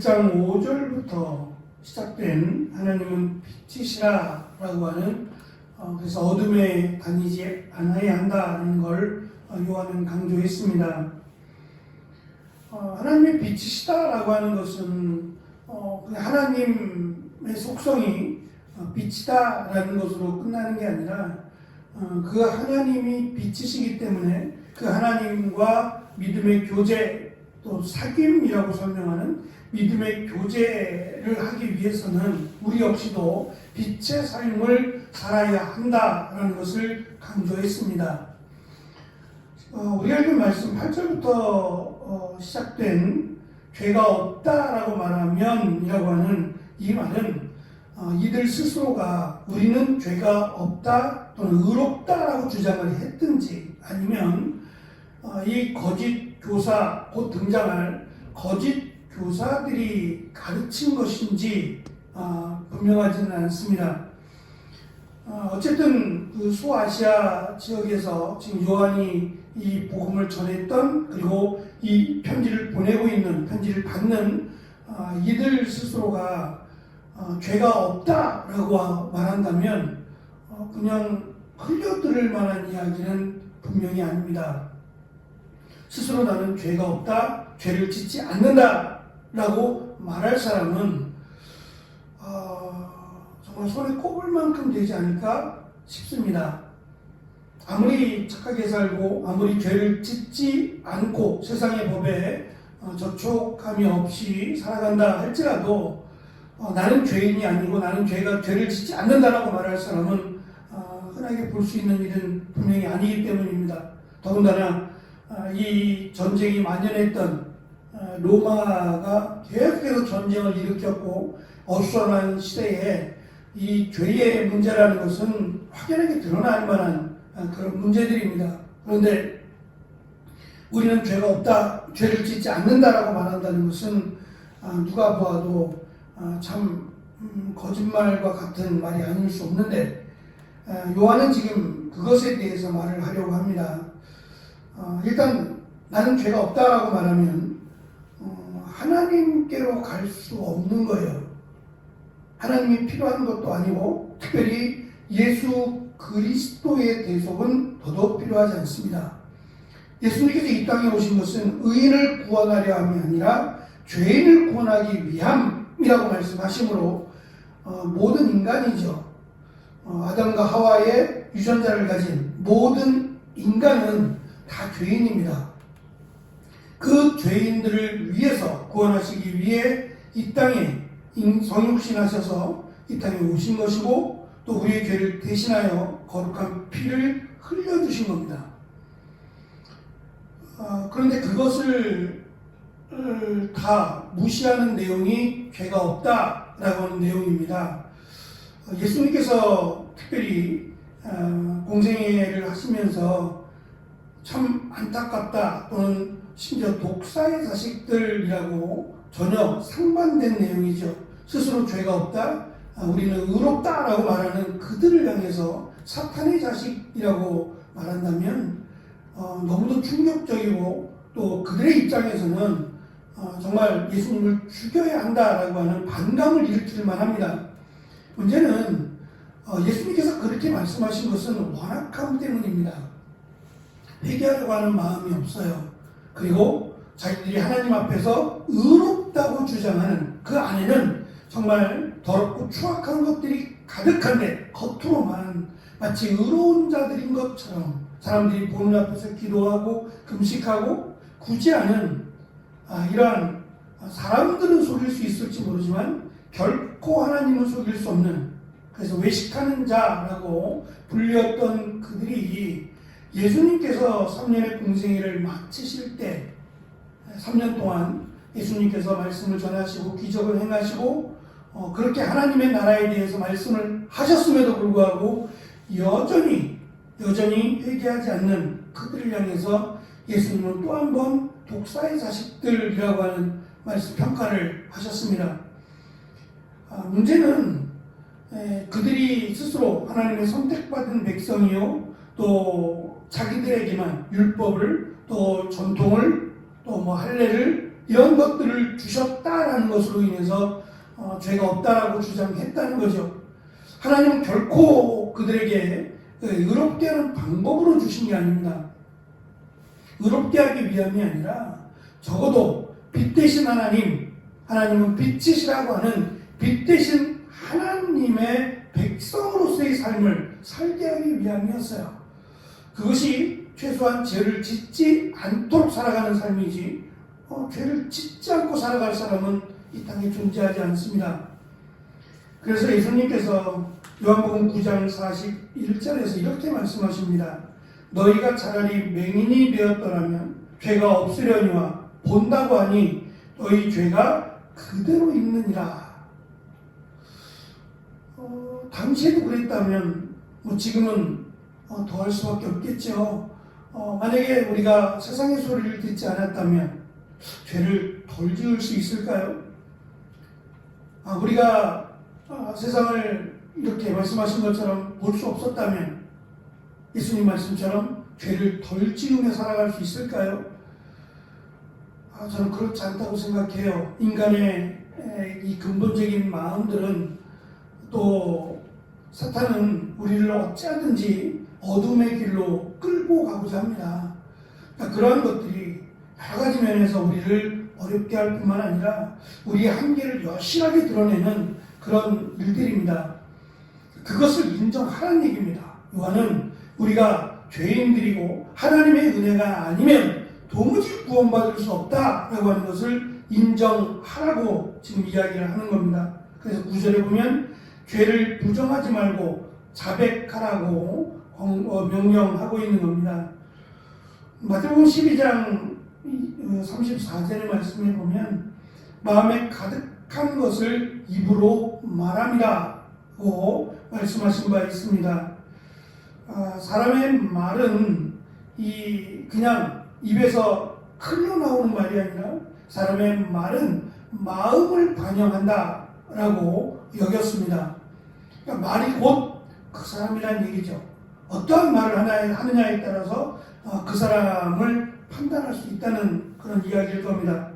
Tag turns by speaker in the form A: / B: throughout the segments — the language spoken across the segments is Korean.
A: 1장 5절부터 시작된 하나님은 빛이시라 라고 하는 어, 그래서 어둠에 다니지 않아야 한다는 걸 어, 요한은 강조했습니다. 어, 하나님의 빛이시다라고 하는 것은 어, 그냥 하나님의 속성이 어, 빛이다라는 것으로 끝나는 게 아니라 어, 그 하나님이 빛이시기 때문에 그 하나님과 믿음의 교제 또 사귐이라고 설명하는 믿음의 교제를 하기 위해서는 우리 역시도 빛의 삶을 살아야 한다라는 것을 강조했습니다. 어, 우리가 읽은 말씀 8절부터 어, 시작된 죄가 없다라고 말하면 이라고 하는 이 말은 어, 이들 스스로가 우리는 죄가 없다 또는 의롭다라고 주장을 했든지 아니면 어, 이 거짓 교사 곧 등장할 거짓 교사들이 가르친 것인지 어, 분명하지는 않습니다. 어, 어쨌든 그 소아시아 지역에서 지금 요한이 이 복음을 전했던 그리고 이 편지를 보내고 있는 편지를 받는 어, 이들 스스로가 어, 죄가 없다라고 말한다면 어, 그냥 흘려들을 만한 이야기는 분명히 아닙니다. 스스로 나는 죄가 없다, 죄를 짓지 않는다 라고 말할 사람은 어, 정말 손에 꼽을 만큼 되지 않을까 싶습니다. 아무리 착하게 살고 아무리 죄를 짓지 않고 세상의 법에 어, 저촉함이 없이 살아간다 할지라도 어, 나는 죄인이 아니고 나는 죄가 죄를 짓지 않는다라고 말할 사람은 어, 흔하게 볼 수 있는 일은 분명히 아니기 때문입니다. 더군다나 어, 이 전쟁이 만연했던 어, 로마가 계속해서 전쟁을 일으켰고 어수선한 시대에 이 죄의 문제라는 것은 확연하게 드러날 만한 어, 그런 문제들입니다. 그런데 우리는 죄가 없다, 죄를 짓지 않는다라고 말한다는 것은 아, 누가 보아도 아, 참 음, 거짓말과 같은 말이 아닐 수 없는데 아, 요한은 지금 그것에 대해서 말을 하려고 합니다. 어, 일단 나는 죄가 없다라고 말하면 어, 하나님께로 갈 수 없는 거예요. 하나님이 필요한 것도 아니고 특별히 예수 그리스도의 대속은 더더욱 필요하지 않습니다. 예수님께서 이 땅에 오신 것은 의인을 구원하려 함이 아니라 죄인을 구원하기 위함이라고 말씀하시므로 어, 모든 인간이죠. 어, 아담과 하와의 유전자를 가진 모든 인간은 다 죄인입니다. 그 죄인들을 위해서 구원하시기 위해 이 땅에 성육신하셔서 이 땅에 오신 것이고 또 우리의 죄를 대신하여 거룩한 피를 흘려주신 겁니다. 어, 그런데 그것을 을, 다 무시하는 내용이 죄가 없다라고 하는 내용입니다. 어, 예수님께서 특별히 어, 공생애를 하시면서 참 안타깝다 또는 심지어 독사의 자식들이라고 전혀 상반된 내용이죠. 스스로 죄가 없다, 아, 우리는 의롭다라고 말하는 그들을 향해서 사탄의 자식이라고 말한다면 어, 너무도 충격적이고 또 그들의 입장에서는 어, 정말 예수님을 죽여야 한다라고 하는 반감을 일으킬 만합니다. 문제는 어, 예수님께서 그렇게 말씀하신 것은 완악함 때문입니다. 회개하려고 하는 마음이 없어요. 그리고 자기들이 하나님 앞에서 의롭다고 주장하는 그 안에는 정말 더럽고 추악한 것들이 가득한데 겉으로만 마치 의로운 자들인 것처럼 사람들이 보는 앞에서 기도하고 금식하고 굳이 않은 아, 이러한 사람들은 속일 수 있을지 모르지만 결코 하나님은 속일 수 없는 그래서 외식하는 자라고 불렸던 그들이 예수님께서 3년의 공생애를 마치실 때 3년 동안 예수님께서 말씀을 전하시고 기적을 행하시고 어, 그렇게 하나님의 나라에 대해서 말씀을 하셨음에도 불구하고 여전히 여전히 회개하지 않는 그들을 향해서 예수님은 또 한 번 독사의 자식들이라고 하는 말씀 평가를 하셨습니다. 아, 문제는 에, 그들이 스스로 하나님의 선택받은 백성이요 또 자기들에게만 율법을 또 전통을 또 뭐 할례를 이런 것들을 주셨다라는 것으로 인해서 어, 죄가 없다라고 주장했다는 거죠. 하나님은 결코 그들에게 그 의롭게 하는 방법으로 주신 게 아닙니다. 의롭게 하기 위함이 아니라 적어도 빛 대신 하나님, 하나님은 빛이시라고 하는 빛 대신 하나님의 백성으로서의 삶을 살게 하기 위함이었어요. 그것이 최소한 죄를 짓지 않도록 살아가는 삶이지, 어, 죄를 짓지 않고 살아갈 사람은 이 땅에 존재하지 않습니다. 그래서 예수님께서 요한복음 9장 41절에서 이렇게 말씀하십니다. 너희가 차라리 맹인이 되었더라면 죄가 없으려니와 본다고 하니 너희 죄가 그대로 있느니라. 어, 당시에도 그랬다면 뭐 지금은 어, 더할 수밖에 없겠죠. 어, 만약에 우리가 세상의 소리를 듣지 않았다면 죄를 덜 지을 수 있을까요? 아, 우리가 아, 세상을 이렇게 말씀하신 것처럼 볼 수 없었다면 예수님 말씀처럼 죄를 덜 지으며 살아갈 수 있을까요? 아, 저는 그렇지 않다고 생각해요. 인간의 에, 이 근본적인 마음들은 또 사탄은 우리를 어찌하든지 어둠의 길로 끌고 가고자 합니다. 그러니까 그러한 것들이 여러 가지 면에서 우리를 어렵게 할 뿐만 아니라 우리의 한계를 여실하게 드러내는 그런 일들입니다. 그것을 인정하라는 얘기입니다. 요한은 우리가 죄인들이고 하나님의 은혜가 아니면 도무지 구원받을 수 없다라고 하는 것을 인정하라고 지금 이야기를 하는 겁니다. 그래서 구절에 보면 죄를 부정하지 말고 자백하라고 어, 명령하고 있는 겁니다. 마태복음 12장 34절의 말씀에 보면 마음에 가득한 것을 입으로 말합니다고 말씀하신 바 있습니다. 아, 사람의 말은 이 그냥 입에서 흘러나오는 말이 아니라 사람의 말은 마음을 반영한다라고 여겼습니다. 그러니까 말이 곧 그 사람이라는 얘기죠. 어떠한 말을 하나, 하느냐에 따라서 어, 그 사람을 판단할 수 있다는 그런 이야기일 겁니다.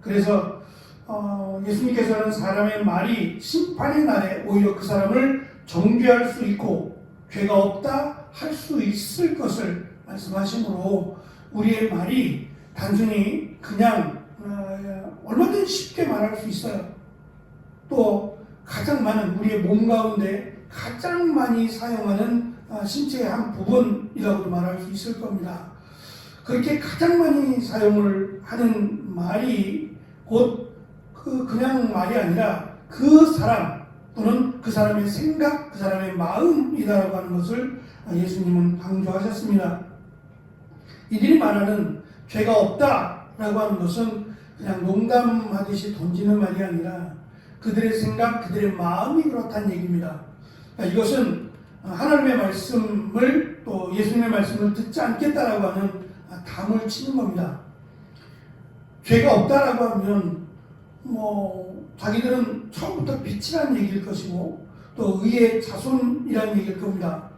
A: 그래서 어, 예수님께서는 사람의 말이 심판의 날에 오히려 그 사람을 정죄할 수 있고 죄가 없다 할 수 있을 것을 말씀하시므로 우리의 말이 단순히 그냥 어, 얼마든지 쉽게 말할 수 있어요. 또 가장 많은 우리의 몸 가운데 가장 많이 사용하는 어, 신체의 한 부분이라고도 말할 수 있을 겁니다. 그렇게 가장 많이 사용을 하는 말이 곧 그 그냥 말이 아니라 그 사람 또는 그 사람의 생각, 그 사람의 마음이다라고 하는 것을 예수님은 강조하셨습니다. 이들이 말하는 죄가 없다라고 하는 것은 그냥 농담하듯이 던지는 말이 아니라 그들의 생각, 그들의 마음이 그렇다는 얘기입니다. 그러니까 이것은 하나님의 말씀을 또 예수님의 말씀을 듣지 않겠다라고 하는 담을 치는 겁니다. 죄가 없다라고 하면 뭐 자기들은 처음부터 빛이라는 얘기일 것이고 또 의의 자손이라는 얘기일 겁니다.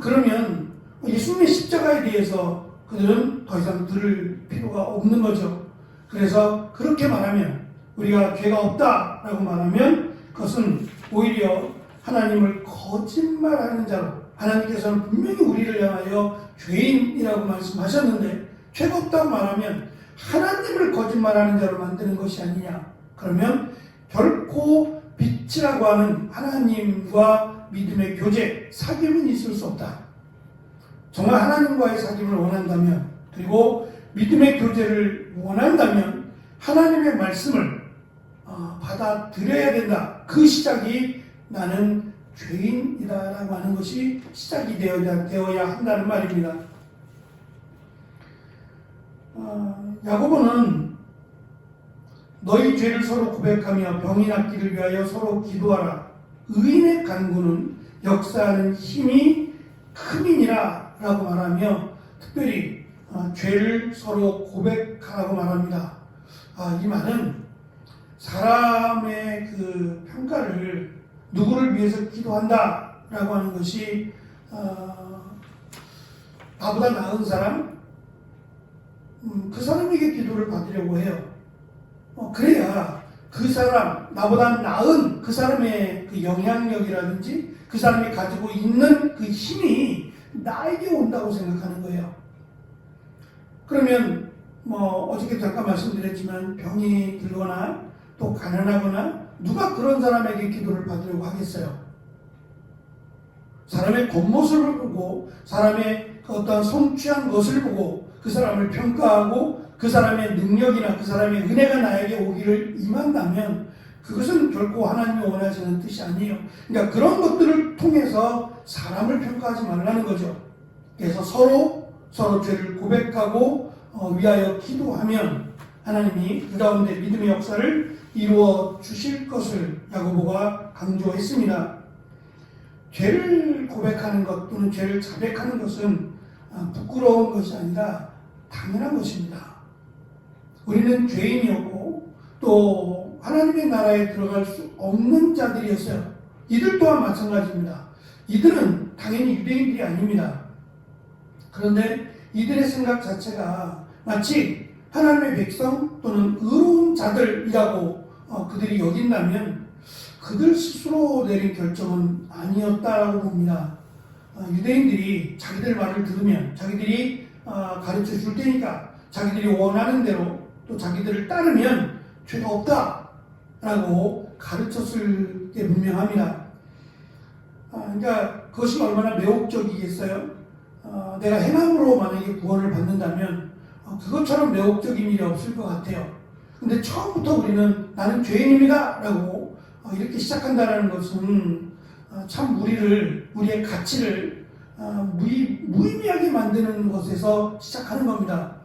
A: 그러면 예수님의 십자가에 대해서 그들은 더 이상 들을 필요가 없는 거죠. 그래서 그렇게 말하면 우리가 죄가 없다라고 말하면 그것은 오히려 하나님을 거짓말하는 자로 하나님께서는 분명히 우리를 향하여 죄인이라고 말씀하셨는데 죄가 없다고 말하면 하나님을 거짓말하는 자로 만드는 것이 아니냐. 그러면 결코 빛이라고 하는 하나님과 믿음의 교제, 사귐은 있을 수 없다. 정말 하나님과의 사귐을 원한다면 그리고 믿음의 교제를 원한다면 하나님의 말씀을 어, 받아들여야 된다. 그 시작이 나는 죄인이다라고 하는 것이 시작이 되어야, 되어야 한다는 말입니다. 어, 야고보는 너희 죄를 서로 고백하며 병이 낫기를 위하여 서로 기도하라. 의인의 간구는 역사하는 힘이 크민이라 라고 말하며 특별히 어, 죄를 서로 고백하라고 말합니다. 아, 이 말은 사람의 그 평가를 누구를 위해서 기도한다 라고 하는 것이 어, 나보다 나은 사람 음, 그 사람에게 기도를 받으려고 해요. 어, 그래야 그 사람, 나보다 나은 그 사람의 그 영향력이라든지 그 사람이 가지고 있는 그 힘이 나에게 온다고 생각하는 거예요. 그러면 뭐 어저께 잠깐 말씀드렸지만 병이 들거나 또 가난하거나 누가 그런 사람에게 기도를 받으려고 하겠어요? 사람의 겉모습을 보고 사람의 그 어떤 성취한 것을 보고 그 사람을 평가하고 그 사람의 능력이나 그 사람의 은혜가 나에게 오기를 임한다면 그것은 결코 하나님이 원하시는 뜻이 아니에요. 그러니까 그런 것들을 통해서 사람을 평가하지 말라는 거죠. 그래서 서로 서로 죄를 고백하고 어, 위하여 기도하면 하나님이 그 가운데 믿음의 역사를 이루어 주실 것을 야고보가 강조했습니다. 죄를 고백하는 것 또는 죄를 자백하는 것은 아, 부끄러운 것이 아니라 당연한 것입니다. 우리는 죄인이었고 또 하나님의 나라에 들어갈 수 없는 자들이었어요. 이들 또한 마찬가지입니다. 이들은 당연히 유대인들이 아닙니다. 그런데 이들의 생각 자체가 마치 하나님의 백성 또는 의로운 자들이라고 어, 그들이 여긴다면 그들 스스로 내린 결정은 아니었다라고 봅니다. 어, 유대인들이 자기들 말을 들으면 자기들이 어, 가르쳐 줄 테니까 자기들이 원하는 대로 또 자기들을 따르면 죄가 없다라고 가르쳤을 게 분명합니다. 아, 그러니까 그것이 얼마나 매혹적이겠어요? 어, 내가 행함으로 만약에 구원을 받는다면 어, 그것처럼 매혹적인 일이 없을 것 같아요. 근데 처음부터 우리는 나는 죄인입니다 라고 어, 이렇게 시작한다는 것은 어, 참 우리를 우리의 가치를 어, 무의, 무의미하게 만드는 것에서 시작하는 겁니다.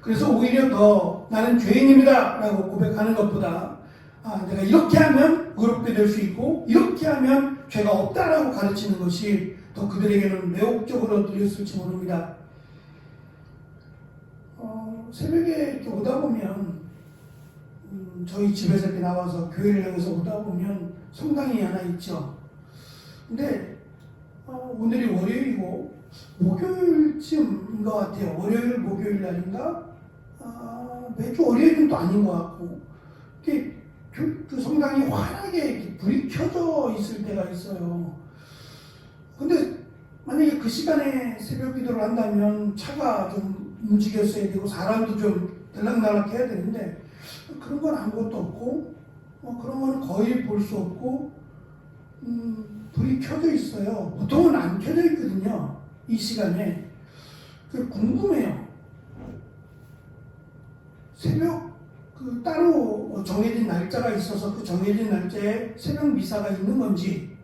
A: 그래서 오히려 더 나는 죄인입니다 라고 고백하는 것보다 아, 내가 이렇게 하면 의롭게 될 수 있고 이렇게 하면 죄가 없다라고 가르치는 것이 더 그들에게는 매혹적으로 들렸을지 모릅니다. 어, 새벽에 이렇게 오다 보면 음, 저희 집에서 이렇게 나와서 교회를 향해서 오다 보면 성당이 하나 있죠. 근데 어, 오늘이 월요일이고 목요일쯤인 것 같아요. 월요일, 목요일 날인가? 아, 매주 월요일은 또 아닌 것 같고 그, 그 성당이 환하게 불이 켜져 있을 때가 있어요. 근데 만약에 그 시간에 새벽 기도를 한다면 차가 좀 움직였어야 되고 사람도 좀 들락날락 해야 되는데 그런 건 아무것도 없고 어, 그런 건 거의 볼 수 없고 음, 불이 켜져 있어요. 보통은 안 켜져 있거든요. 이 시간에. 그 궁금해요. 새벽 그 따로 정해진 날짜가 있어서 그 정해진 날짜에 새벽 미사가 있는 건지.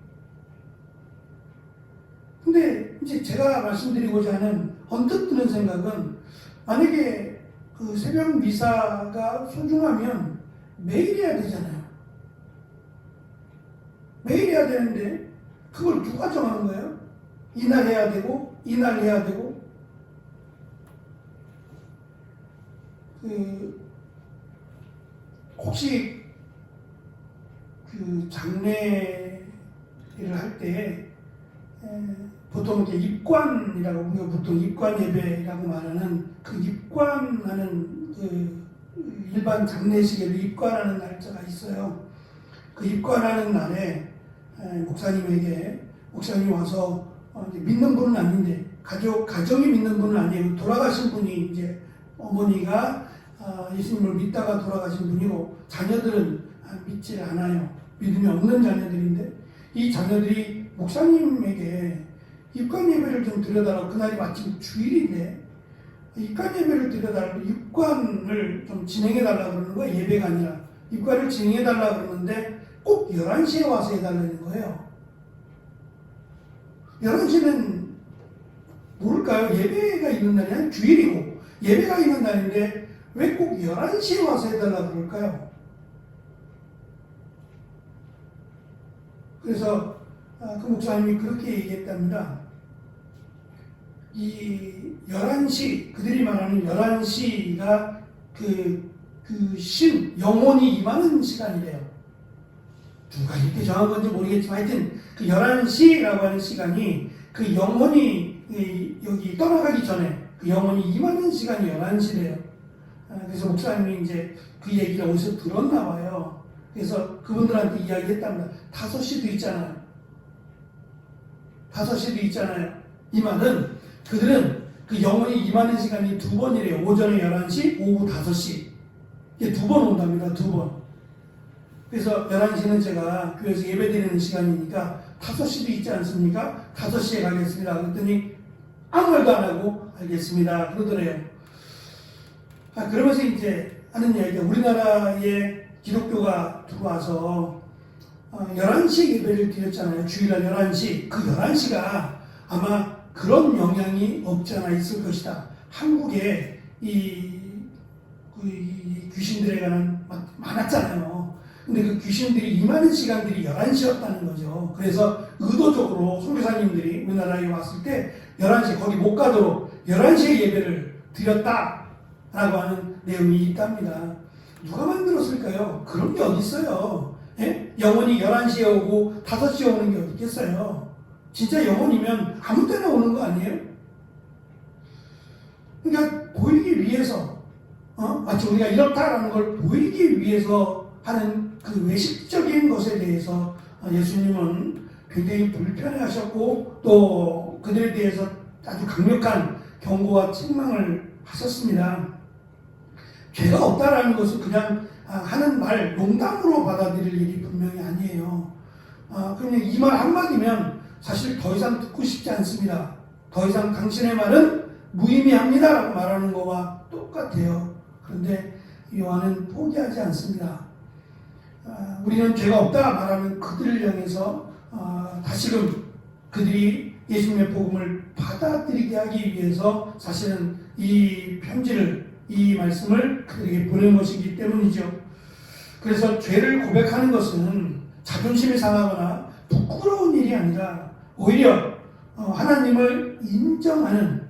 A: 근데 이제 제가 말씀드리고자 하는 언뜻 드는 생각은 만약에 그 새벽 미사가 소중하면 매일 해야 되잖아요. 매일 해야 되는데 그걸 누가 정하는 거예요? 이날 해야 되고 이날 해야 되고 그 혹시 그 장례를 할때 보통 이제 입관이라고 우리가 보통 입관 예배라고 말하는 그 입관하는 그 일반 장례식에 입관하는 날짜가 있어요. 그 입관하는 날에 목사님에게 목사님 와서 어, 믿는 분은 아닌데 가족 가정이 믿는 분은 아니에요. 돌아가신 분이 이제 어머니가 어, 예수님을 믿다가 돌아가신 분이고 자녀들은 아, 믿지 않아요. 믿음이 없는 자녀들인데 이 자녀들이 목사님에게 입관 예배를 좀 드려달라고 그날이 마침 주일인데 입관 예배를 드려달라고 입관을 좀 진행해달라고 그러는 거예요. 예배가 아니라 입관을 진행해달라고 그러는데 꼭 11시에 와서 해달라는 거예요. 11시는 모를까요? 예배가 있는 날이 아니라 주일이고 예배가 있는 날인데 왜 꼭 11시에 와서 해달라고 그럴까요? 그래서 아, 그 목사님이 그렇게 얘기했답니다. 이 11시, 그들이 말하는 11시가 그, 그 신, 영혼이 임하는 시간이래요. 누가 이렇게 정한 건지 모르겠지만 하여튼 그 11시라고 하는 시간이 그 영혼이 여기 떠나가기 전에 그 영혼이 임하는 시간이 11시래요. 아, 그래서 목사님이 이제 그 얘기를 어디서 들었나 봐요. 그래서 그분들한테 이야기했답니다. 5시도 있잖아요. 5시도 있잖아요. 이 말은 그들은 그 영혼이 임하는 시간이 두 번이래요. 오전에 11시, 오후 5시. 이게 두 번 온답니다. 두 번. 그래서 11시는 제가 교회에서 예배 드리는 시간이니까 5시도 있지 않습니까? 5시에 가겠습니다. 그랬더니 아무 말도 안 하고 알겠습니다. 그러더래요. 아, 그러면서 이제 하는 이야기가 우리나라에 기독교가 들어와서 어, 11시에 예배를 드렸잖아요. 주일날 11시. 그 11시가 아마 그런 영향이 없지 않아 있을 것이다. 한국에 이, 그, 이 귀신들에 관한 막 많았잖아요. 근데 그 귀신들이 임하는 시간들이 11시였다는 거죠. 그래서 의도적으로 선교사님들이 우리나라에 왔을 때 11시 거기 못 가도록 11시에 예배를 드렸다라고 하는 내용이 있답니다. 누가 만들었을까요? 그런 게 어디 있어요? 예? 영혼이 11시에 오고 5시에 오는 게 어디 있겠어요? 진짜 영혼이면 아무 때나 오는 거 아니에요? 그러니까 보이기 위해서 어? 마치 우리가 이렇다라는 걸 보이기 위해서 하는 그 외식적인 것에 대해서 예수님은 굉장히 불편해하셨고 또 그들에 대해서 아주 강력한 경고와 책망을 하셨습니다. 죄가 없다라는 것은 그냥 아, 하는 말 농담으로 받아들일 일이 분명히 아니에요. 아, 그냥 이 말 한마디면 사실 더 이상 듣고 싶지 않습니다. 더 이상 당신의 말은 무의미합니다 라고 말하는 거와 똑같아요. 그런데 요한은 포기하지 않습니다. 아, 우리는 죄가 없다 말하는 그들을 향해서 아, 다시금 그들이 예수님의 복음을 받아들이게 하기 위해서 사실은 이 편지를 이 말씀을 그들에게 보낸 것이기 때문이죠. 그래서 죄를 고백하는 것은 자존심이 상하거나 부끄러운 일이 아니라 오히려 어, 하나님을 인정하는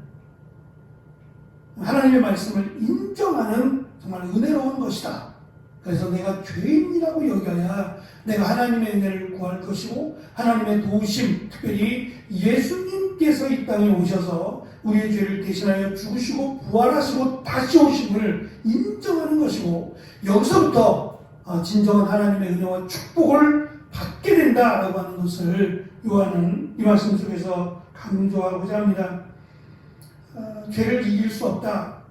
A: 하나님의 말씀을 인정하는 정말 은혜로운 것이다. 그래서 내가 죄인이라고 여겨야 내가 하나님의 은혜를 구할 것이고 하나님의 도우심, 특별히 예수님께서 이 땅에 오셔서 우리의 죄를 대신하여 죽으시고 부활하시고 다시 오심을 인정하는 것이고 여기서부터 어, 진정한 하나님의 은혜와 축복을 받게 된다라고 하는 것을 요한은 이 말씀 속에서 강조하고자 합니다. 어, 죄를 이길 수 없다.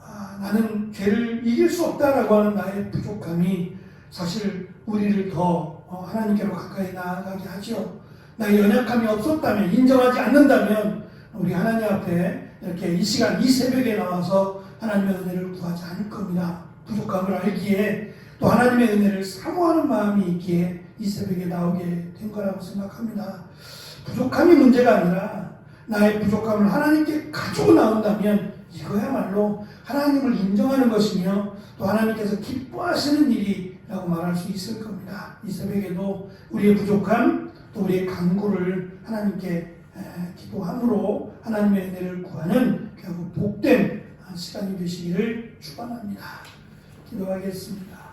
A: 아, 나는 죄를 이길 수 없다라고 하는 나의 부족함이 사실 우리를 더 어, 하나님께로 가까이 나아가게 하죠. 나의 연약함이 없었다면, 인정하지 않는다면, 우리 하나님 앞에 이렇게 이 시간, 이 새벽에 나와서 하나님의 은혜를 구하지 않을 겁니다. 부족함을 알기에 또 하나님의 은혜를 사모하는 마음이 있기에 이 새벽에 나오게 된 거라고 생각합니다. 부족함이 문제가 아니라 나의 부족함을 하나님께 가지고 나온다면 이거야말로 하나님을 인정하는 것이며 또 하나님께서 기뻐하시는 일이라고 말할 수 있을 겁니다. 이 새벽에도 우리의 부족함 또 우리의 간구를 하나님께 기도함으로 하나님의 은혜를 구하는 결국 복된 시간이 되시기를 축원합니다. 기도하겠습니다.